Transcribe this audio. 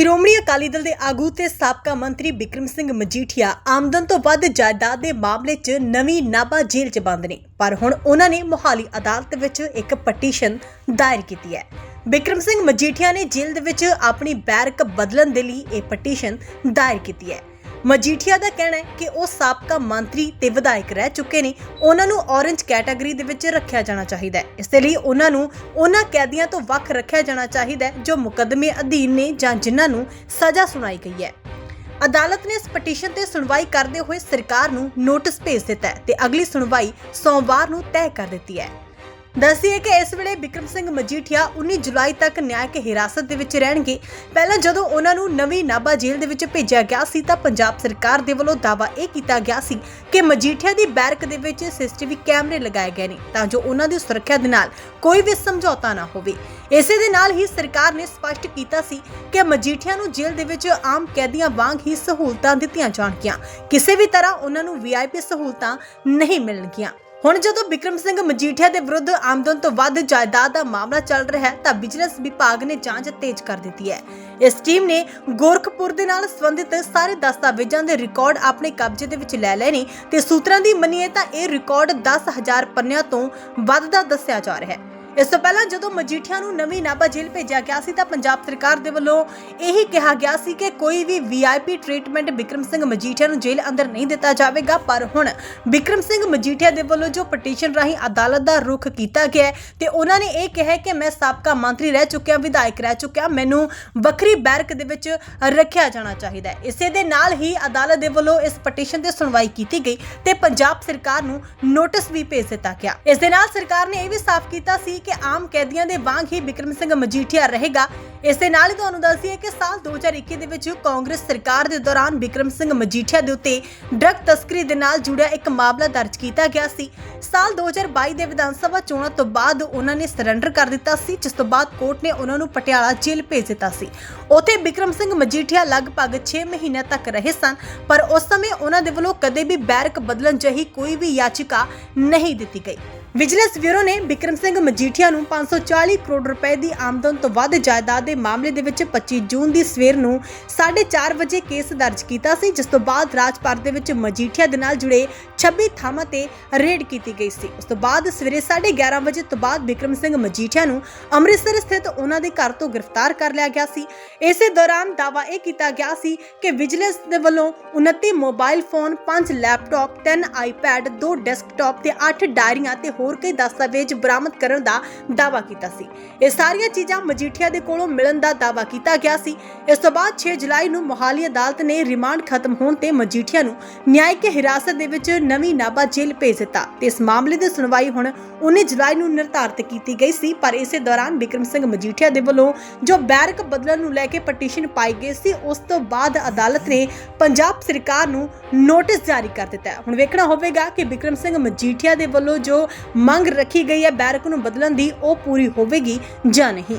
ਸ਼੍ਰੋਮਣੀ ਅਕਾਲੀ ਦਲ ਦੇ ਆਗੂ ਤੇ ਸਾਬਕਾ ਮੰਤਰੀ ਬਿਕਰਮ ਸਿੰਘ ਮਜੀਠੀਆ ਆਮਦਨ ਤੋਂ ਵੱਧ ਜਾਇਦਾਦ ਦੇ ਮਾਮਲੇ 'ਚ ਨਵੀਂ ਨਾਭਾ ਜੇਲ੍ਹ 'ਚ ਬੰਦ ਨੇ। ਪਰ ਹੁਣ ਉਹਨਾਂ ਨੇ ਮੋਹਾਲੀ ਅਦਾਲਤ ਵਿੱਚ ਇੱਕ ਪਟੀਸ਼ਨ ਦਾਇਰ ਕੀਤੀ ਹੈ। ਬਿਕਰਮ ਸਿੰਘ ਮਜੀਠੀਆ ਨੇ ਜੇਲ੍ਹ ਦੇ ਵਿੱਚ ਆਪਣੀ ਬੈਰਕ ਬਦਲਣ ਦੇ ਲਈ ਇਹ ਪਟੀਸ਼ਨ ਦਾਇਰ ਕੀਤੀ ਹੈ। ਮਜੀਠੀਆ ਦਾ ਕਹਿਣਾ ਹੈ ਕਿ ਉਹ ਸਾਬਕਾ ਮੰਤਰੀ ਤੇ ਵਿਧਾਇਕ ਰਹਿ ਚੁੱਕੇ ਨੇ। ਉਹਨਾਂ ਨੂੰ ਔਰੇਂਜ ਕੈਟਾਗਰੀ ਦੇ ਵਿੱਚ ਰੱਖਿਆ ਜਾਣਾ ਚਾਹੀਦਾ ਹੈ। ਇਸ ਦੇ ਲਈ ਉਹਨਾਂ ਨੂੰ ਉਹਨਾਂ ਕੈਦੀਆਂ ਤੋਂ ਵੱਖ ਰੱਖਿਆ ਜਾਣਾ ਚਾਹੀਦਾ ਹੈ, ਜੋ ਮੁਕੱਦਮੇ ਅਧੀਨ ਨੇ ਜਾਂ ਜਿਨ੍ਹਾਂ ਨੂੰ ਸਜ਼ਾ ਸੁਣਾਈ ਗਈ ਹੈ। ਅਦਾਲਤ ਨੇ ਇਸ ਪਟੀਸ਼ਨ ਤੇ ਸੁਣਵਾਈ ਕਰਦੇ ਹੋਏ ਸਰਕਾਰ ਨੂੰ ਨੋਟਿਸ ਭੇਜ ਦਿੱਤਾ ਹੈ ਤੇ ਅਗਲੀ ਸੁਣਵਾਈ ਸੋਮਵਾਰ ਨੂੰ ਤੈਅ ਕਰ ਦਿੱਤੀ ਹੈ। ਦੱਸੀਏ ਕਿ ਇਸ ਵੇਲੇ ਬਿਕਰਮ ਸਿੰਘ ਮਜੀਠੀਆ 19 ਜੁਲਾਈ ਤੱਕ ਨਿਆਇਕ ਹਿਰਾਸਤ ਦੇ ਵਿੱਚ ਰਹਿਣਗੇ। ਪਹਿਲਾਂ ਜਦੋਂ ਉਹਨਾਂ ਨੂੰ ਨਵੀਂ ਨਾਭਾ ਜੇਲ੍ਹ ਦੇ ਵਿੱਚ ਭੇਜਿਆ ਗਿਆ ਸੀ, ਤਾਂ ਪੰਜਾਬ ਸਰਕਾਰ ਦੇ ਵੱਲੋਂ ਦਾਅਵਾ ਇਹ ਕੀਤਾ ਗਿਆ ਸੀ ਕਿ ਮਜੀਠੀਆ ਦੀ ਬੈਰਕ ਦੇ ਵਿੱਚ ਸੀਸੀਟੀਵੀ ਕੈਮਰੇ ਲਗਾਏ ਗਏ ਨੇ, ਤਾਂ ਜੋ ਉਹਨਾਂ ਦੀ ਸੁਰੱਖਿਆ ਦੇ ਨਾਲ ਕੋਈ ਵੀ ਸਮਝੌਤਾ ਨਾ ਹੋਵੇ। ਇਸੇ ਦੇ ਨਾਲ ਹੀ ਸਰਕਾਰ ਨੇ ਸਪਸ਼ਟ ਕੀਤਾ ਸੀ ਕਿ ਮਜੀਠੀਆ ਨੂੰ ਜੇਲ੍ਹ ਦੇ ਵਿੱਚ ਆਮ ਕੈਦੀਆਂ ਵਾਂਗ ਹੀ ਸਹੂਲਤਾਂ ਦਿੱਤੀਆਂ ਜਾਣਗੀਆਂ। ਕਿਸੇ ਵੀ ਤਰ੍ਹਾਂ ਉਹਨਾਂ ਨੂੰ ਵੀਆਈਪੀ ਸਹੂਲਤਾਂ ਨਹੀਂ ਮਿਲਣਗੀਆਂ। ਹੁਣ ਜਦੋਂ ਬਿਕਰਮ ਸਿੰਘ ਮਜੀਠੀਆ ਦੇ ਵਿਰੁੱਧ ਆਮਦਨ ਤੋਂ ਵੱਧ ਜਾਇਦਾਦ ਦਾ ਮਾਮਲਾ ਚੱਲ ਰਿਹਾ ਹੈ, ਤਾਂ ਵਿਜੀਲੈਂਸ ਵਿਭਾਗ ਨੇ ਜਾਂਚ ਤੇਜ਼ ਕਰ ਦਿੱਤੀ ਹੈ। ਇਸ ਟੀਮ ਨੇ ਗੋਰਖਪੁਰ ਦੇ ਨਾਲ ਸੰਬੰਧਿਤ ਸਾਰੇ ਦਸਤਾਵੇਜ਼ਾਂ ਦੇ ਰਿਕਾਰਡ ਆਪਣੇ ਕਬਜ਼ੇ ਦੇ ਵਿੱਚ ਲੈ ਲਏ ਨੇ ਤੇ ਸੂਤਰਾਂ ਦੀ ਮੰਨੀਏ ਤਾਂ ਇਹ ਰਿਕਾਰਡ 10000 ਪੰਨਿਆਂ ਤੋਂ ਵੱਧ ਦਾ ਦੱਸਿਆ ਜਾ ਰਿਹਾ ਹੈ। ਇਸ ਤੋਂ ਪਹਿਲਾਂ ਜਦੋਂ ਮਜੀਠੀਆ ਨੂੰ ਨਵੀਂ ਨਾਭਾ ਜੇਲ੍ਹ ਭੇਜਿਆ ਗਿਆ ਸੀ ਤਾਂ ਪੰਜਾਬ ਸਰਕਾਰ ਦੇ ਵੱਲੋਂ ਇਹੀ ਕਿਹਾ ਗਿਆ ਸੀ ਕਿ ਕੋਈ ਵੀ ਵੀਆਈਪੀ ਟ੍ਰੀਟਮੈਂਟ ਬਿਕਰਮ ਸਿੰਘ ਮਜੀਠੀਆ ਨੂੰ ਜੇਲ੍ਹ ਅੰਦਰ ਨਹੀਂ ਦਿੱਤਾ ਜਾਵੇਗਾ, ਪਰ ਹੁਣ ਬਿਕਰਮ ਸਿੰਘ ਮਜੀਠੀਆ ਦੇ ਵੱਲੋਂ ਜੋ ਪਟੀਸ਼ਨ ਰਾਹੀਂ ਅਦਾਲਤ ਦਾ ਰੁਖ ਕੀਤਾ ਗਿਆ ਹੈ ਤੇ ਉਹਨਾਂ ਨੇ ਇਹ ਕਿਹਾ ਕਿ ਮੈਂ ਸਾਬਕਾ ਮੰਤਰੀ ਰਹਿ ਚੁੱਕਿਆ, ਵਿਧਾਇਕ ਰਹਿ ਚੁੱਕਿਆ, ਮੈਨੂੰ ਵੱਖਰੀ ਬੈਰਕ ਦੇ ਵਿੱਚ ਰੱਖਿਆ ਜਾਣਾ ਚਾਹੀਦਾ ਹੈ। ਇਸੇ ਦੇ ਨਾਲ ਹੀ ਅਦਾਲਤ ਦੇ ਵੱਲੋਂ ਇਸ ਪਟੀਸ਼ਨ ਤੇ ਸੁਣਵਾਈ ਕੀਤੀ ਗਈ ਤੇ ਪੰਜਾਬ ਸਰਕਾਰ ਨੂੰ ਨੋਟਿਸ ਵੀ ਭੇਜ ਦਿੱਤਾ ਗਿਆ। ਇਸ ਦੇ ਨਾਲ ਸਰਕਾਰ ਨੇ ਇਹ ਵੀ ਸਾਫ਼ ਕੀਤਾ ਸੀ ਕਿ ਆਮ ਕੈਦੀਆਂ ਦੇ ਵਾਂਗ ਹੀ ਬਿਕਰਮ ਸਿੰਘ ਮਜੀਠੀਆ ਰਹੇਗਾ। ਇਸ ਦੇ ਨਾਲ ਹੀ ਤੁਹਾਨੂੰ ਦੱਸ ਦਈਏ ਕਿ ਸਾਲ 2021 ਦੇ ਵਿੱਚ ਕਾਂਗਰਸ ਸਰਕਾਰ ਦੇ ਦੌਰਾਨ ਬਿਕਰਮ ਸਿੰਘ ਮਜੀਠੀਆ ਦੇ ਉੱਤੇ ਡਰੱਗ ਤਸਕਰੀ ਦੇ ਨਾਲ ਜੁੜਿਆ ਇੱਕ ਮਾਮਲਾ ਦਰਜ ਕੀਤਾ ਗਿਆ ਸੀ। ਸਾਲ 2022 ਦੇ ਵਿਧਾਨ ਸਭਾ ਚੋਣਾਂ ਤੋਂ ਬਾਅਦ ਉਹਨਾਂ ਨੇ ਸਰੈਂਡਰ ਕਰ ਦਿੱਤਾ ਸੀ, ਜਿਸ ਤੋਂ ਬਾਅਦ ਕੋਰਟ ਨੇ ਉਹਨਾਂ ਨੂੰ ਪਟਿਆਲਾ ਜੇਲ੍ਹ ਭੇਜ ਦਿੱਤਾ ਸੀ। ਉੱਥੇ ਬਿਕਰਮ ਸਿੰਘ ਮਜੀਠੀਆ ਲਗਭਗ 6 ਮਹੀਨਿਆਂ ਤੱਕ ਰਹੇ ਸਨ, ਪਰ ਉਸ ਸਮੇਂ ਉਹਨਾਂ ਦੇ ਵੱਲੋਂ ਕਦੇ ਵੀ ਬੈਰਕ ਬਦਲਣ ਜਹੀ ਕੋਈ ਵੀ ਯਾਚਿਕਾ ਨਹੀਂ ਦਿੱਤੀ ਗਈ। ਵਿਜੀਲੈਂਸ ਬਿਊਰੋ ਨੇ ਬਿਕਰਮ ਸਿੰਘ ਮਜੀਠੀਆ ਨੂੰ 540 ਕਰੋੜ ਰੁਪਏ ਦੀ ਆਮਦਨ ਤੋਂ ਵੱਧ ਜਾਇਦਾਦ ਦੇ ਮਾਮਲੇ ਦੇ ਵਿੱਚ 25 ਜੂਨ ਦੀ ਸਵੇਰ ਨੂੰ 4:30 ਵਜੇ ਕੇਸ ਦਰਜ ਕੀਤਾ ਸੀ, ਜਿਸ ਤੋਂ ਬਾਅਦ ਰਾਜਪਾਲ ਦੇ ਵਿੱਚ ਮਜੀਠੀਆ ਦੇ ਨਾਲ ਜੁੜੇ 26 ਥਾਵਾਂ ਤੇ ਰੇਡ ਕੀਤੀ ਗਈ ਸੀ। ਉਸ ਤੋਂ ਬਾਅਦ ਸਵੇਰੇ 11:30 ਵਜੇ ਤੋਂ ਬਾਅਦ ਬਿਕਰਮ ਸਿੰਘ ਮਜੀਠੀਆ ਨੂੰ ਅੰਮ੍ਰਿਤਸਰ ਸਥਿਤ ਉਹਨਾਂ ਦੇ ਘਰ ਤੋਂ ਗ੍ਰਿਫਤਾਰ ਕਰ ਲਿਆ ਗਿਆ ਸੀ। ਇਸੇ ਦੌਰਾਨ ਦਾਅਵਾ ਇਹ ਕੀਤਾ ਗਿਆ ਸੀ ਕਿ ਵਿਜੀਲੈਂਸ ਦੇ ਵੱਲੋਂ 29 mobile phone 5 laptop 3 iPad 2 desktop ਤੇ 8 ਡਾਇਰੀਆਂ ਤੇ ਹੋਰ ਕਈ ਦਸਤਾਵੇਜ਼ ਬਰਾਮਦ ਕਰਨ ਦਾ ਦਾਅਵਾ ਕੀਤਾ ਸੀ। ਇਹ ਸਾਰੀਆਂ ਚੀਜ਼ਾਂ ਮਜੀਠੀਆ ਦੇ ਕੋਲੋਂ ਮਿਲਣ ਦਾ ਦਾਅਵਾ ਕੀਤਾ ਗਿਆ ਸੀ। ਇਸ ਤੋਂ ਬਾਅਦ 6 ਜੁਲਾਈ ਨੂੰ ਮੋਹਾਲੀ ਅਦਾਲਤ ਨੇ ਰਿਮਾਂਡ ਖਤਮ ਹੋਣ ਤੇ ਮਜੀਠੀਆ ਨੂੰ ਨਿਆਇਕ ਹਿਰਾਸਤ ਦੇ ਵਿੱਚ ਨਵੀਂ ਨਾਭਾ ਜੇਲ੍ਹ ਭੇਜ ਦਿੱਤਾ ਤੇ ਇਸ ਮਾਮਲੇ ਦੀ ਸੁਣਵਾਈ ਹੁਣ 19 ਜੁਲਾਈ ਨੂੰ ਨਿਰਧਾਰਤ ਕੀਤੀ ਗਈ ਸੀ। ਪਰ ਇਸੇ ਦੌਰਾਨ ਬਿਕਰਮ ਸਿੰਘ ਮਜੀਠੀਆ ਦੇ ਵੱਲੋਂ ਜੋ ਬੈਰਕ ਬਦਲਣ ਨੂੰ ਲੈ ਕੇ ਪਟੀਸ਼ਨ ਪਾਈ ਗਈ ਸੀ, ਉਸ ਤੋਂ ਬਾਅਦ ਅਦਾਲਤ ਨੇ ਪੰਜਾਬ ਸਰਕਾਰ ਨੂੰ ਨੋਟਿਸ ਜਾਰੀ ਕਰ ਦਿੱਤਾ। ਹੁਣ ਵੇਖਣਾ ਹੋਵੇਗਾ ਕਿ ਬਿਕਰਮ ਸਿੰਘ ਮਜੀਠੀਆ ਦੇ ਵੱਲੋਂ ਜੋ ਮੰਗ ਰੱਖੀ ਗਈ ਹੈ ਬੈਰਕ ਨੂੰ ਬਦਲਣ ਦੀ ਉਹ ਪੂਰੀ ਹੋਵੇਗੀ ਜਾਂ ਨਹੀਂ?